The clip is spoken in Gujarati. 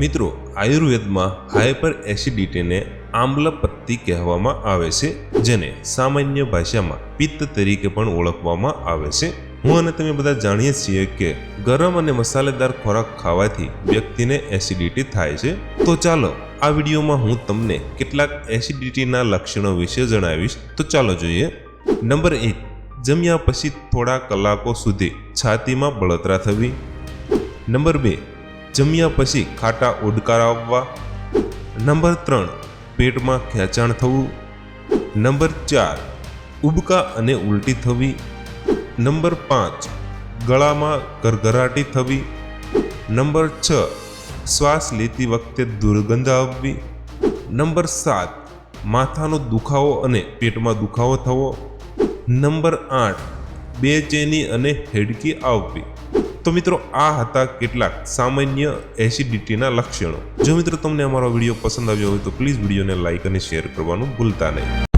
મિત્રો, આયુર્વેદમાં હાયપર એસિડિટીને આમ્લપત્તી કહેવામાં આવે છે, જેને સામાન્ય ભાષામાં પિત્ત તરીકે પણ ઓળખવામાં આવે છે. હું અને તમે બધા જાણીએ છીએ કે ગરમ અને મસાલેદાર ખોરાક ખાવાથી વ્યક્તિને એસિડિટી થાય છે. તો ચાલો, આ વિડીયોમાં હું તમને કેટલાક એસિડિટીના લક્ષણો વિશે જણાવીશ. તો ચાલો જોઈએ. નંબર એક, જમ્યા પછી થોડા કલાકો સુધી છાતીમાં બળતરા થવી. નંબર બે જમ્યા પછી ખાટા ઓડકાર આવવા નંબર ત્રણ, પેટમાં ખેંચાણ થવું. નંબર ચાર, ઉબકા અને ઉલટી થવી. નંબર પાંચ, ગળામાં ગરગરાટી થવી. નંબર છ, શ્વાસ લેતી વખતે દુર્ગંધ આવવી. નંબર સાત, માથાનો દુખાવો અને પેટમાં દુખાવો થવો. નંબર આઠ, બેચેની અને હેડકી આવવી. તો મિત્રો, આ હતા કેટલાક સામાન્ય એસિડિટીના લક્ષણો. જો મિત્રો તમને અમારો વીડિયો પસંદ આવ્યો હોય તો પ્લીઝ વિડીયોને લાઇક અને શેર કરવાનું ભૂલતા નહીં.